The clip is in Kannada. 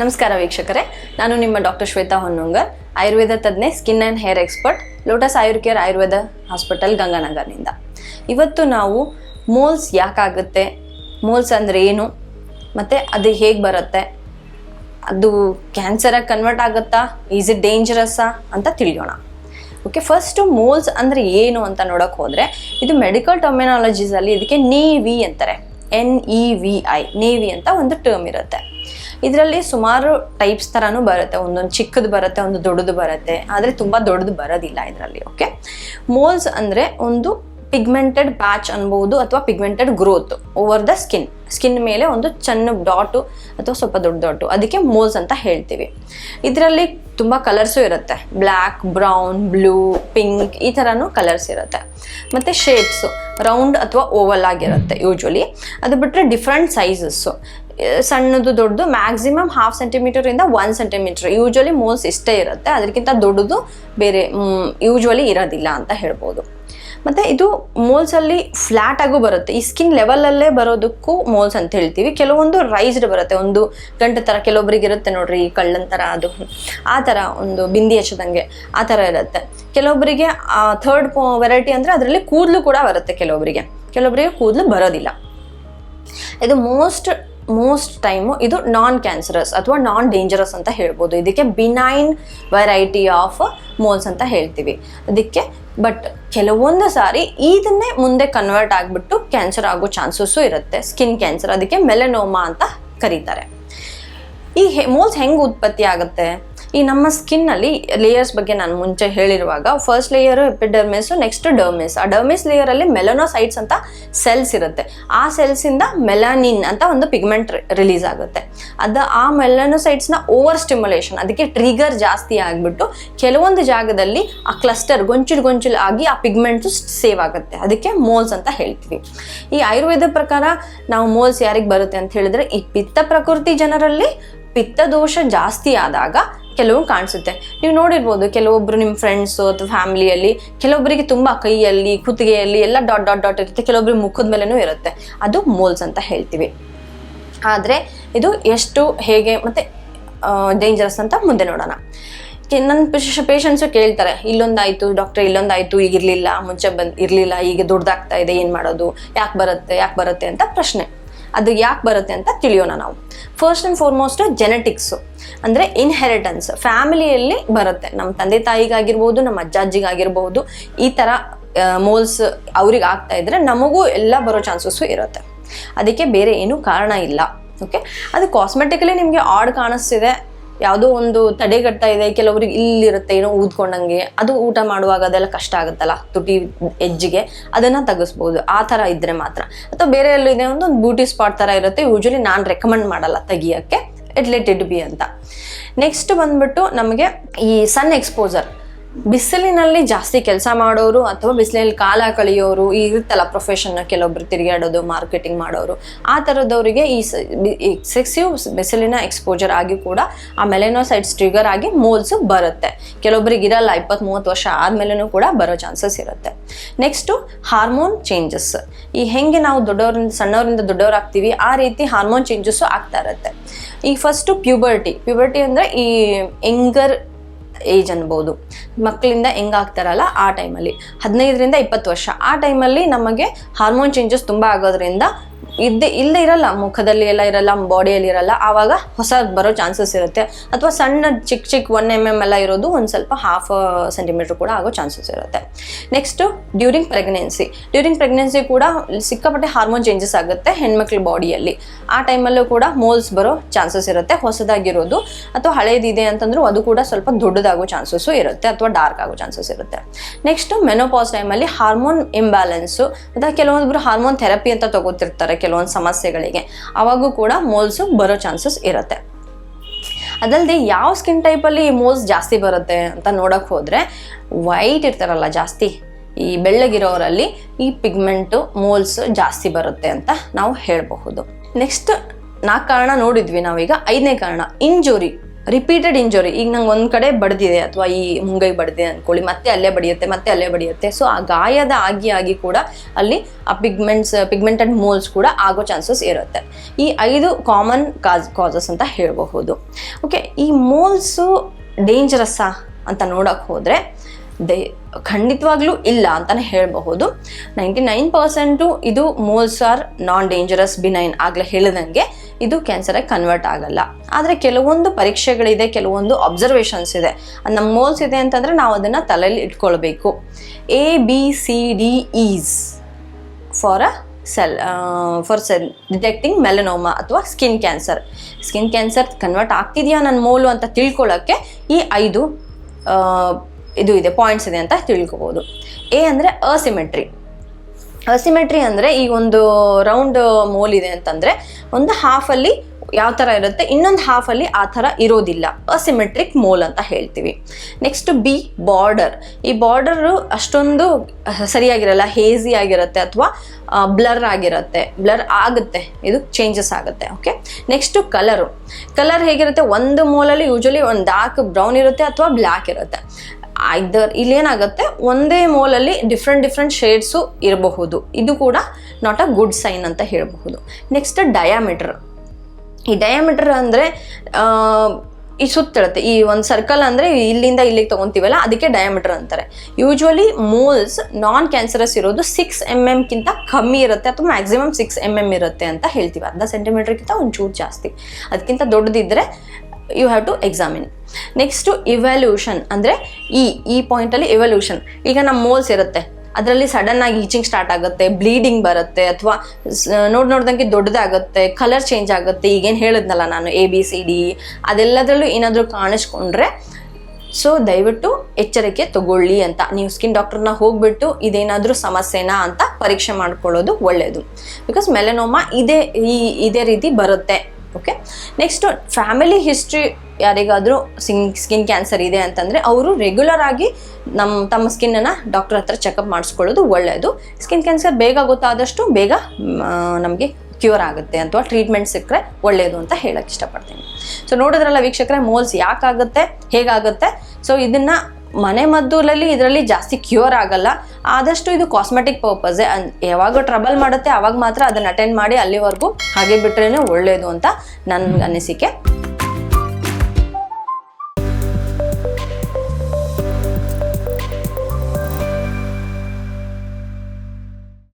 ನಮಸ್ಕಾರ ವೀಕ್ಷಕರೇ, ನಾನು ನಿಮ್ಮ doctor Shweta Honnungar, Ayurveda ತಜ್ಞೆ skin and hair expert Lotus Ayur Care Ayurveda hospital ಗಂಗಾನಗರ್ನಿಂದ. ಇವತ್ತು ನಾವು ಮೋಲ್ಸ್ ಯಾಕಾಗುತ್ತೆ ಮೋಲ್ಸ್ ಅಂದರೆ ಏನು, ಮತ್ತು ಅದು ಹೇಗೆ ಬರುತ್ತೆ, ಅದು ಕ್ಯಾನ್ಸರಾಗಿ ಕನ್ವರ್ಟ್ ಆಗುತ್ತಾ ಈಸ್ ಇಟ್ ಡೇಂಜರಸ್ಸಾ ಅಂತ ತಿಳಿಯೋಣ. ಓಕೆ ಫಸ್ಟು ಮೋಲ್ಸ್ ಅಂದರೆ ಏನು ಅಂತ ನೋಡೋಕೆ ಹೋದರೆ, ಇದು ಮೆಡಿಕಲ್ ಟರ್ಮಿನಾಲಜೀಸಲ್ಲಿ ಇದಕ್ಕೆ ನೇವಿ ಅಂತಾರೆ N E V I nevi ಅಂತ ಒಂದು ಟರ್ಮ್ ಇರುತ್ತೆ. ಇದರಲ್ಲಿ ಸುಮಾರು ಟೈಪ್ಸ್ ಥರನೂ ಬರುತ್ತೆ. ಒಂದೊಂದು ಚಿಕ್ಕದು ಬರುತ್ತೆ, ಒಂದು ದೊಡ್ಡದು ಬರುತ್ತೆ. ಆದರೆ ತುಂಬ ದೊಡ್ಡದು ಬರೋದಿಲ್ಲ ಇದರಲ್ಲಿ ಓಕೆ ಮೋಲ್ಸ್ ಅಂದರೆ ಒಂದು ಪಿಗ್ಮೆಂಟೆಡ್ ಪ್ಯಾಚ್ ಅನ್ಬೋದು ಅಥವಾ pigmented growth over the skin skin ಮೇಲೆ ಒಂದು ಸಣ್ಣ ಡಾಟು ಅಥವಾ ಸ್ವಲ್ಪ ದೊಡ್ಡ ಡಾಟು. ಅದಕ್ಕೆ ಮೋಲ್ಸ್ ಅಂತ ಹೇಳ್ತೀವಿ. ಇದರಲ್ಲಿ ತುಂಬ ಕಲರ್ಸು ಇರುತ್ತೆ. ಬ್ಲ್ಯಾಕ್ ಬ್ರೌನ್ ಬ್ಲೂ ಪಿಂಕ್ ಈ ಥರನೂ ಕಲರ್ಸ್ ಇರುತ್ತೆ. ಮತ್ತು ಶೇಪ್ಸು ರೌಂಡ್ ಅಥವಾ ಓವಲ್ ಆಗಿರುತ್ತೆ ಯೂಶ್ವಲಿ ಅದು ಬಿಟ್ಟರೆ ಡಿಫ್ರೆಂಟ್ ಸೈಜಸ್ಸು ಸಣ್ಣದು ದೊಡ್ಡದು ಮ್ಯಾಕ್ಸಿಮಮ್ ಹಾಫ್ ಸೆಂಟಿಮೀಟರಿಂದ ಒನ್ ಸೆಂಟಿಮೀಟರ್ ಯೂಶ್ವಲಿ ಮೋಲ್ಸ್ ಇಷ್ಟೇ ಇರುತ್ತೆ, ಅದಕ್ಕಿಂತ ದೊಡ್ಡದು ಬೇರೆ ಯೂಶ್ವಲಿ ಇರೋದಿಲ್ಲ ಅಂತ ಹೇಳ್ಬೋದು. ಮತ್ತು ಇದು ಮೋಲ್ಸಲ್ಲಿ ಫ್ಲ್ಯಾಟ್ ಆಗು ಬರುತ್ತೆ. ಈ ಸ್ಕಿನ್ ಲೆವೆಲಲ್ಲೇ ಬರೋದಕ್ಕೂ ಮೋಲ್ಸ್ ಅಂತ ಹೇಳ್ತೀವಿ. ಕೆಲವೊಂದು ರೈಸ್ಡ್ ಬರುತ್ತೆ. ಒಂದು ಗಂಟೆ ಥರ ಕೆಲವೊಬ್ರಿಗೆ ಇರುತ್ತೆ ನೋಡ್ರಿ, ಈ ಕಳ್ಳನ ಥರ ಅದು. ಆ ಥರ ಒಂದು ಬಿಂದಿ ಹಚ್ಚದಂಗೆ ಆ ಥರ ಇರುತ್ತೆ. ಕೆಲವೊಬ್ಬರಿಗೆ ಥರ್ಡ್ ವೆರೈಟಿ ಅಂದರೆ ಅದರಲ್ಲಿ ಕೂದಲು ಕೂಡ ಬರುತ್ತೆ ಕೆಲವೊಬ್ಬರಿಗೆ ಕೆಲವೊಬ್ಬರಿಗೆ ಕೂದಲು ಬರೋದಿಲ್ಲ. ಇದು ಮೋಸ್ಟ್ ಮೋಸ್ಟ್ ಟೈಮು ಇದು ನಾನ್ ಕ್ಯಾನ್ಸರಸ್ ಅಥವಾ ನಾನ್ ಡೇಂಜರಸ್ ಅಂತ ಹೇಳ್ಬೋದು. ಇದಕ್ಕೆ ಬಿನೈನ್ ವೆರೈಟಿ ಆಫ್ ಮೋಲ್ಸ್ ಅಂತ ಹೇಳ್ತೀವಿ. ಅದಕ್ಕೆ ಬಟ್ ಕೆಲವೊಂದು ಸಾರಿ ಇದನ್ನೇ ಮುಂದೆ ಕನ್ವರ್ಟ್ ಆಗಿಬಿಟ್ಟು ಕ್ಯಾನ್ಸರ್ ಆಗೋ ಚಾನ್ಸಸ್ಸು ಇರುತ್ತೆ. ಸ್ಕಿನ್ ಕ್ಯಾನ್ಸರ್ ಅದಕ್ಕೆ ಮೆಲೆನೋಮಾ ಅಂತ ಕರೀತಾರೆ. ಈ ಹೆ ಮೋಲ್ಸ್ ಹೆಂಗೆ ಉತ್ಪತ್ತಿ ಆಗುತ್ತೆ? ಈ ನಮ್ಮ ಸ್ಕಿನ್ನಲ್ಲಿ ಲೇಯರ್ಸ್ ಬಗ್ಗೆ ನಾನು ಮುಂಚೆ ಹೇಳಿರುವಾಗ first layer epidermis next dermis ಆ ಡರ್ಮಿಸ್ ಲೇಯರಲ್ಲಿ ಮೆಲನೋಸೈಟ್ಸ್ ಅಂತ ಸೆಲ್ಸ್ ಇರುತ್ತೆ. ಆ ಸೆಲ್ಸಿಂದ ಮೆಲಾನಿನ್ ಅಂತ ಒಂದು ಪಿಗ್ಮೆಂಟ್ ರಿಲೀಸ್ ಆಗುತ್ತೆ. ಅದು ಆ ಮೆಲನೋಸೈಟ್ಸ್ನ ಓವರ್ ಸ್ಟಿಮ್ಯುಲೇಷನ್ ಅದಕ್ಕೆ ಟ್ರಿಗರ್ ಜಾಸ್ತಿ ಆಗಿಬಿಟ್ಟು ಕೆಲವೊಂದು ಜಾಗದಲ್ಲಿ ಆ ಕ್ಲಸ್ಟರ್ ಗೊಂಚಲು ಗೊಂಚಲು ಆಗಿ ಆ ಪಿಗ್ಮೆಂಟ್ಸು ಸೇವ್ ಆಗುತ್ತೆ. ಅದಕ್ಕೆ ಮೋಲ್ಸ್ ಅಂತ ಹೇಳ್ತೀವಿ. ಈ ಆಯುರ್ವೇದ ಪ್ರಕಾರ ನಾವು ಮೋಲ್ಸ್ ಯಾರಿಗೆ ಬರುತ್ತೆ ಅಂತ ಹೇಳಿದ್ರೆ, ಈ ಪಿತ್ತ ಪ್ರಕೃತಿ ಜನರಲ್ಲಿ ಪಿತ್ತ ದೋಷ ಜಾಸ್ತಿ ಆದಾಗ ಕೆಲವು ಕಾಣಿಸುತ್ತೆ. ನೀವು ನೋಡಿರ್ಬೋದು ಕೆಲವೊಬ್ರು ನಿಮ್ಮ ಫ್ರೆಂಡ್ಸು ಅಥವಾ ಫ್ಯಾಮಿಲಿಯಲ್ಲಿ ಕೆಲವೊಬ್ಬರಿಗೆ ತುಂಬ ಕೈಯಲ್ಲಿ, ಕುತ್ತಿಗೆಯಲ್ಲಿ ಎಲ್ಲ ಡಾಟ್ ಡಾಟ್ ಡಾಟ್ ಇರುತ್ತೆ. ಕೆಲವೊಬ್ರು ಮುಖದ ಮೇಲೆನೂ ಇರುತ್ತೆ. ಅದು ಮೋಲ್ಸ್ ಅಂತ ಹೇಳ್ತೀವಿ. ಆದರೆ ಇದು ಎಷ್ಟು, ಹೇಗೆ ಮತ್ತು ಡೇಂಜರಸ್ ಅಂತ ಮುಂದೆ ನೋಡೋಣ. ನನ್ನ ನನ್ನ ಪೇಷಂಟ್ಸು ಕೇಳ್ತಾರೆ, ಇಲ್ಲೊಂದಾಯಿತು ಡಾಕ್ಟರ್ ಇಲ್ಲೊಂದಾಯಿತು ಈಗ ಇರಲಿಲ್ಲ ಮುಂಚೆ ಬಂದು, ಇರಲಿಲ್ಲ ಈಗ ದೊಡ್ಡದಾಗ್ತಾ ಇದೆ, ಏನು ಮಾಡೋದು, ಯಾಕೆ ಬರುತ್ತೆ ಯಾಕೆ ಬರುತ್ತೆ ಅಂತ ಪ್ರಶ್ನೆ. ಅದು ಯಾಕೆ ಬರುತ್ತೆ ಅಂತ ತಿಳಿಯೋಣ ನಾವು. ಫಸ್ಟ್ ಆ್ಯಂಡ್ ಫಾರ್ಮೋಸ್ಟ್ ಜೆನೆಟಿಕ್ಸು ಅಂದರೆ ಇನ್ಹೆರಿಟನ್ಸ್ ಫ್ಯಾಮಿಲಿಯಲ್ಲಿ ಬರುತ್ತೆ. ನಮ್ಮ ತಂದೆ ತಾಯಿಗಾಗಿರ್ಬೋದು, ನಮ್ಮ ಅಜ್ಜ ಅಜ್ಜಿಗಾಗಿರ್ಬೋದು, ಈ ಥರ ಮೋಲ್ಸ್ ಅವ್ರಿಗೆ ಆಗ್ತಾ ಇದ್ರೆ ನಮಗೂ ಎಲ್ಲ ಬರೋ ಚಾನ್ಸಸ್ಸು ಇರುತ್ತೆ. ಅದಕ್ಕೆ ಬೇರೆ ಏನೂ ಕಾರಣ ಇಲ್ಲ ಓಕೆ ಅದು ಕಾಸ್ಮೆಟಿಕಲಿ ನಿಮಗೆ ಆಡ್ ಕಾಣಿಸ್ತಿದೆ ಯಾವುದೋ ಒಂದು ತಡೆಗಟ್ತಾ ಇದೆ, ಕೆಲವ್ರಿಗೆ ಇಲ್ಲಿರುತ್ತೆ, ಏನೋ ಊದ್ಕೊಂಡಂಗೆ, ಅದು ಊಟ ಮಾಡುವಾಗ ಅದೆಲ್ಲ ಕಷ್ಟ ಆಗುತ್ತಲ್ಲ, ತುಟಿ ಎಜ್ಜಿಗೆ, ಅದನ್ನು ತೆಗಿಸ್ಬೋದು ಆ ಥರ ಇದ್ದರೆ ಮಾತ್ರ. ಅಥವಾ ಬೇರೆ ಎಲ್ಲೂ ಇದೆ ಒಂದು ಬ್ಯೂಟಿ ಸ್ಪಾಟ್ ಥರ ಇರುತ್ತೆ ಯೂಶಲಿ ನಾನು ರೆಕಮೆಂಡ್ ಮಾಡಲ್ಲ ತೆಗಿಯೋಕ್ಕೆ ಇಟ್ ಲೆಟ್ ಇಟ್ ಬಿ ಅಂತ. ನೆಕ್ಸ್ಟ್ ಬಂದ್ಬಿಟ್ಟು ನಮಗೆ ಈ ಸನ್ ಎಕ್ಸ್ಪೋಜರ್ ಬಿಸಿಲಿನಲ್ಲಿ ಜಾಸ್ತಿ ಕೆಲಸ ಮಾಡೋರು ಅಥವಾ ಬಿಸಿಲಲ್ಲಿ ಕಾಲ ಕಳೆಯೋರು ಇರುತ್ತಲ್ಲ ಪ್ರೊಫೆಷನ್ ಕೆಲವೊಬ್ರು ತಿರುಗಾಡೋದು ಮಾರ್ಕೆಟಿಂಗ್ ಮಾಡೋರು, ಆ ಥರದವರಿಗೆ ಈ ಎಕ್ಸೆಸಿವ್ ಬಿಸಿಲಿನ ಎಕ್ಸ್ಪೋಜರ್ ಆಗಿ ಕೂಡ ಆ ಮೆಲೆನೋಸೈಡ್ಸ್ ಟ್ರಿಗರ್ ಆಗಿ ಮೋಲ್ಸ್ ಬರುತ್ತೆ. ಕೆಲವೊಬ್ರಿಗೆ ಇರಲ್ಲ ಇಪ್ಪತ್ತ್ ಮೂವತ್ತು ವರ್ಷ ಆದಮೇಲೆನೂ ಕೂಡ ಬರೋ ಚಾನ್ಸಸ್ ಇರುತ್ತೆ. ನೆಕ್ಸ್ಟು ಹಾರ್ಮೋನ್ ಚೇಂಜಸ್ ಈ ಹೆಂಗೆ ನಾವು ದೊಡ್ಡವರಿಂದ ಸಣ್ಣವರಿಂದ ದೊಡ್ಡವರಾಗ್ತೀವಿ, ಆ ರೀತಿ ಹಾರ್ಮೋನ್ ಚೇಂಜಸ್ಸು ಆಗ್ತಾ ಇರುತ್ತೆ. ಈ ಫಸ್ಟು ಪ್ಯೂಬರ್ಟಿ ಪ್ಯೂಬರ್ಟಿ ಅಂದರೆ ಈ ಎಂಗರ್ ಏಜ್ ಅನ್ಬೋದು. ಮಕ್ಕಳಿಂದ ಹೆಂಗಾಗ್ತಾರಲ್ಲ ಆ ಟೈಮಲ್ಲಿ ಹದಿನೈದರಿಂದ ಇಪ್ಪತ್ತು ವರ್ಷ. ಆ ಟೈಮಲ್ಲಿ ನಮಗೆ ಹಾರ್ಮೋನ್ ಚೇಂಜಸ್ ತುಂಬ ಆಗೋದ್ರಿಂದ ಇದ್ದೇ, ಇಲ್ಲೇ ಇರಲ್ಲ, ಮುಖದಲ್ಲಿ ಎಲ್ಲ ಇರಲ್ಲ ಬಾಡಿಯಲ್ಲಿ ಇರಲ್ಲ, ಆವಾಗ ಹೊಸ ಬರೋ ಚಾನ್ಸಸ್ ಇರುತ್ತೆ. ಅಥವಾ ಸಣ್ಣ ಚಿಕ್ಕ ಚಿಕ್ಕ ಒನ್ ಎಂ ಎಂ ಎಲ್ಲ ಇರೋದು ಒಂದು ಸ್ವಲ್ಪ ಹಾಫ್ ಸೆಂಟಿಮೀಟರ್ ಕೂಡ ಆಗೋ ಚಾನ್ಸಸ್ ಇರುತ್ತೆ. Next during pregnancy during pregnancy ಕೂಡ ಸಿಕ್ಕಾಪಟ್ಟೆ ಹಾರ್ಮೋನ್ ಚೇಂಜಸ್ ಆಗುತ್ತೆ ಹೆಣ್ಮಕ್ಳ ಬಾಡಿಯಲ್ಲಿ ಆ ಟೈಮಲ್ಲೂ ಕೂಡ ಮೋಲ್ಸ್ ಬರೋ ಚಾನ್ಸಸ್ ಇರುತ್ತೆ, ಹೊಸದಾಗಿರೋದು. ಅಥವಾ ಹಳೇದಿದೆ ಅಂತಂದ್ರೂ ಅದು ಕೂಡ ಸ್ವಲ್ಪ ದೊಡ್ಡದಾಗೋ ಚಾನ್ಸಸ್ಸು ಇರುತ್ತೆ, ಅಥವಾ ಡಾರ್ಕ್ ಆಗೋ ಚಾನ್ಸಸ್ ಇರುತ್ತೆ. ನೆಕ್ಸ್ಟು ಮೆನೋಪಾಸ್ ಟೈಮಲ್ಲಿ ಹಾರ್ಮೋನ್ ಇಂಬ್ಯಾಲೆನ್ಸು ಅಥವಾ ಕೆಲವೊಬ್ಬರು ಹಾರ್ಮೋನ್ ಥೆರಪಿ ಅಂತ ತಗೋತಿರ್ತಾರೆ ಕೆಲವೊಂದು ಸಮಸ್ಯೆಗಳಿಗೆ. ಅವಾಗೂ ಕೂಡ ಮೋಲ್ಸು ಬರೋ ಚಾನ್ಸಸ್ ಇರುತ್ತೆ. ಅದಲ್ಲದೆ ಯಾವ ಸ್ಕಿನ್ ಟೈಪಲ್ಲಿ ಮೋಲ್ಸ್ ಜಾಸ್ತಿ ಬರುತ್ತೆ ಅಂತ ನೋಡೋಕೆ ಹೋದರೆ ವೈಟ್ ಇರ್ತಾರಲ್ಲ ಜಾಸ್ತಿ, ಈ ಬೆಳ್ಳಗಿರೋರಲ್ಲಿ ಈ ಪಿಗ್ಮೆಂಟು ಮೋಲ್ಸ್ ಜಾಸ್ತಿ ಬರುತ್ತೆ ಅಂತ ನಾವು ಹೇಳಬಹುದು. ನೆಕ್ಸ್ಟ್ ನಾಲ್ಕು ಕಾರಣ ನೋಡಿದ್ವಿ ನಾವೀಗ. ಐದನೇ ಕಾರಣ ಇಂಜುರಿ ರಿಪೀಟೆಡ್ ಇಂಜುರಿ ಈಗ ನಂಗೆ ಒಂದು ಕಡೆ ಬಡ್ದಿದೆ ಅಥವಾ ಈ ಮುಂಗೈ ಬಡ್ದಿದೆ ಅಂದ್ಕೊಳ್ಳಿ ಮತ್ತೆ ಅಲ್ಲೇ ಬಡಿಯುತ್ತೆ, ಮತ್ತೆ ಅಲ್ಲೇ ಬಡಿಯುತ್ತೆ. ಸೊ ಆ ಗಾಯದ ಆಗಿ ಆಗಿ ಕೂಡ ಅಲ್ಲಿ ಆ ಪಿಗ್ಮೆಂಟ್ಸ್ ಪಿಗ್ಮೆಂಟೆಡ್ ಮೋಲ್ಸ್ ಕೂಡ ಆಗೋ ಚಾನ್ಸಸ್ ಇರುತ್ತೆ. ಈ ಐದು ಕಾಮನ್ ಕಾಸ್ ಕಾಸಸ್ ಅಂತ ಹೇಳಬಹುದು. ಓಕೆ ಈ ಮೋಲ್ಸು ಡೇಂಜರಸ್ಸಾ ಅಂತ ನೋಡೋಕ್ಕೆ ಹೋದರೆ ದೇ, ಖಂಡಿತವಾಗ್ಲೂ ಇಲ್ಲ ಅಂತಲೇ ಹೇಳಬಹುದು. ನೈಂಟಿ ನೈನ್ ಪರ್ಸೆಂಟು ಇದು moles are non dangerous benign ಆಗಲೇ ಹೇಳಿದಂಗೆ ಇದು ಕ್ಯಾನ್ಸರಾಗಿ ಕನ್ವರ್ಟ್ ಆಗಲ್ಲ. ಆದರೆ ಕೆಲವೊಂದು ಪರೀಕ್ಷೆಗಳಿದೆ, ಕೆಲವೊಂದು ಅಬ್ಸರ್ವೇಷನ್ಸ್ ಇದೆ. ಅದು ನಮ್ಮ ಮೋಲ್ಸ್ ಇದೆ ಅಂತಂದರೆ ನಾವು ಅದನ್ನು ತಲೆಯಲ್ಲಿ ಇಟ್ಕೊಳ್ಬೇಕು. A B C D is for a self for self detecting melanoma ಅಥವಾ skin cancer skin cancer convert ಆಗ್ತಿದೆಯಾ ನನ್ನ ಮೋಲು ಅಂತ ತಿಳ್ಕೊಳ್ಳೋಕ್ಕೆ ಈ ಐದು ಇದು ಇದೆ ಪಾಯಿಂಟ್ಸ್ ಇದೆ ಅಂತ ತಿಳ್ಕೊಬೋದು. ಎ ಅಂದರೆ ಅಸಿಮೆಟ್ರಿ ಅಸಿಮೆಟ್ರಿ ಅಂದರೆ ಈ ಒಂದು ರೌಂಡ್ ಮೋಲ್ ಇದೆ ಅಂತಂದರೆ ಒಂದು ಹಾಫಲ್ಲಿ ಯಾವ ಥರ ಇರುತ್ತೆ, ಇನ್ನೊಂದು ಹಾಫಲ್ಲಿ ಆ ಥರ ಇರೋದಿಲ್ಲ. ಅಸಿಮೆಟ್ರಿಕ್ ಮೋಲ್ ಅಂತ ಹೇಳ್ತೀವಿ. ನೆಕ್ಸ್ಟ್ ಬಿ ಬಾರ್ಡರ್ ಈ ಬಾರ್ಡರು ಅಷ್ಟೊಂದು ಸರಿಯಾಗಿರಲ್ಲ ಹೇಸಿ ಆಗಿರುತ್ತೆ ಅಥವಾ ಬ್ಲರ್ ಆಗಿರುತ್ತೆ. ಬ್ಲರ್ ಆಗುತ್ತೆ. ಇದು ಚೇಂಜಸ್ ಆಗುತ್ತೆ ಓಕೆ ನೆಕ್ಸ್ಟು ಕಲರು ಕಲರ್ ಹೇಗಿರುತ್ತೆ? ಒಂದು ಮೋಲಲ್ಲಿ ಯೂಶಲಿ ಒಂದು ಡಾರ್ಕ್ ಬ್ರೌನ್ ಇರುತ್ತೆ ಅಥವಾ ಬ್ಲ್ಯಾಕ್ ಇರುತ್ತೆ. ಐದರ್ ಇಲ್ಲೇನಾಗುತ್ತೆ, ಒಂದೇ ಮೋಲಲ್ಲಿ ಡಿಫ್ರೆಂಟ್ ಡಿಫ್ರೆಂಟ್ ಶೇಡ್ಸು ಇರಬಹುದು. ಇದು ಕೂಡ ನಾಟ್ ಅ ಗುಡ್ ಸೈನ್ ಅಂತ ಹೇಳಬಹುದು. ನೆಕ್ಸ್ಟ್ ಡಯಾಮೀಟರ್ ಈ ಡಯಾಮೀಟರ್ ಅಂದರೆ ಈ ಸುತ್ತಿರುತ್ತೆ ಈ ಒಂದು ಸರ್ಕಲ್ ಅಂದರೆ ಇಲ್ಲಿಂದ ಇಲ್ಲಿಗೆ ತೊಗೊತೀವಲ್ಲ, ಅದಕ್ಕೆ ಡಯಾಮೀಟರ್ ಅಂತಾರೆ. ಯೂಶ್ವಲಿ ಮೋಲ್ಸ್ ನಾನ್ ಕ್ಯಾನ್ಸರಸ್ ಇರೋದು ಸಿಕ್ಸ್ ಎಂ ಎಮ್ಗಿಂತ ಕಮ್ಮಿ ಇರುತ್ತೆ ಅಥವಾ ಮ್ಯಾಕ್ಸಿಮಮ್ ಸಿಕ್ಸ್ ಎಂ ಎಂ ಇರುತ್ತೆ ಅಂತ ಹೇಳ್ತೀವಿ. ಅರ್ಧ ಸೆಂಟಿಮೀಟರ್ಗಿಂತ ಒಂಚೂರು ಜಾಸ್ತಿ. ಅದಕ್ಕಿಂತ ದೊಡ್ಡದಿದ್ದರೆ you have to examine next evolution ಅಂದರೆ ಈ ಈ ಪಾಯಿಂಟಲ್ಲಿ ಇವ್ಯಾಲ್ಯೂಷನ್ ಈಗ ನಮ್ಮ ಮೋಲ್ಸ್ ಇರುತ್ತೆ. ಅದರಲ್ಲಿ ಸಡನ್ ಆಗಿ ಈಚಿಂಗ್ ಸ್ಟಾರ್ಟ್ ಆಗುತ್ತೆ ಬ್ಲೀಡಿಂಗ್ ಬರುತ್ತೆ, ಅಥವಾ ನೋಡಿ ನೋಡ್ದಂಗೆ ದೊಡ್ಡದಾಗುತ್ತೆ ಕಲರ್ ಚೇಂಜ್ ಆಗುತ್ತೆ. ಈಗೇನು ಹೇಳಿದ್ನಲ್ಲ ನಾನು ಎ ಬಿ ಸಿ ಡಿ ಅದೆಲ್ಲದರಲ್ಲೂ ಏನಾದರೂ ಕಾಣಿಸ್ಕೊಂಡ್ರೆ ಸೊ ದಯವಿಟ್ಟು ಎಚ್ಚರಿಕೆ ತಗೊಳ್ಳಿ ಅಂತ. ನೀವು ಸ್ಕಿನ್ ಡಾಕ್ಟರ್ನ ಹೋಗ್ಬಿಟ್ಟು ಇದೇನಾದರೂ ಸಮಸ್ಯೆನಾ ಅಂತ ಪರೀಕ್ಷೆ ಮಾಡ್ಕೊಳ್ಳೋದು ಒಳ್ಳೆಯದು ಬಿಕಾಸ್ ಮೆಲೆನೋಮಾ ಇದೇ, ಈ, ಇದೇ ರೀತಿ ಬರುತ್ತೆ. ಓಕೆ ನೆಕ್ಸ್ಟು ಫ್ಯಾಮಿಲಿ ಹಿಸ್ಟ್ರಿ ಯಾರಿಗಾದರೂ ಸಿಂಗ್ ಸ್ಕಿನ್ ಕ್ಯಾನ್ಸರ್ ಇದೆ ಅಂತಂದರೆ ಅವರು ರೆಗ್ಯುಲರ್ ಆಗಿ ನಮ್ಮ ತಮ್ಮ ಸ್ಕಿನ್ನನ್ನು ಡಾಕ್ಟರ್ ಹತ್ರ ಚೆಕಪ್ ಮಾಡಿಸ್ಕೊಳ್ಳೋದು ಒಳ್ಳೆಯದು ಸ್ಕಿನ್ ಕ್ಯಾನ್ಸರ್ ಬೇಗ ಗೊತ್ತಾದಷ್ಟು ಬೇಗ ನಮಗೆ ಕ್ಯೂರ್ ಆಗುತ್ತೆ ಅಥವಾ ಟ್ರೀಟ್ಮೆಂಟ್ ಸಿಕ್ಕರೆ ಒಳ್ಳೆಯದು ಅಂತ ಹೇಳಕ್ಕೆ ಇಷ್ಟಪಡ್ತೀನಿ. ಸೊ ನೋಡಿದ್ರಲ್ಲ ವೀಕ್ಷಕರೇ ಮೋಲ್ಸ್ ಯಾಕಾಗುತ್ತೆ, ಹೇಗಾಗುತ್ತೆ? ಸೊ ಇದನ್ನು ಮನೆ ಮದ್ದುಲಲ್ಲಿ ಇದರಲ್ಲಿ ಜಾಸ್ತಿ ಕ್ಯೂರ್ ಆಗಲ್ಲ. ಆದಷ್ಟು ಇದು ಕಾಸ್ಮೆಟಿಕ್ ಪರ್ಪಸ್ ಯಾವಾಗ ಟ್ರಬಲ್ ಮಾಡುತ್ತೆ, ಅವಾಗ ಮಾತ್ರ ಅದನ್ನು ಅಟೆಂಡ್ ಮಾಡಿ ಅಲ್ಲಿವರೆಗೂ ಹಾಗೆ ಬಿಟ್ರೇ ಒಳ್ಳೆಯದು ಅಂತ ನನ್ನ ಅನಿಸಿಕೆ.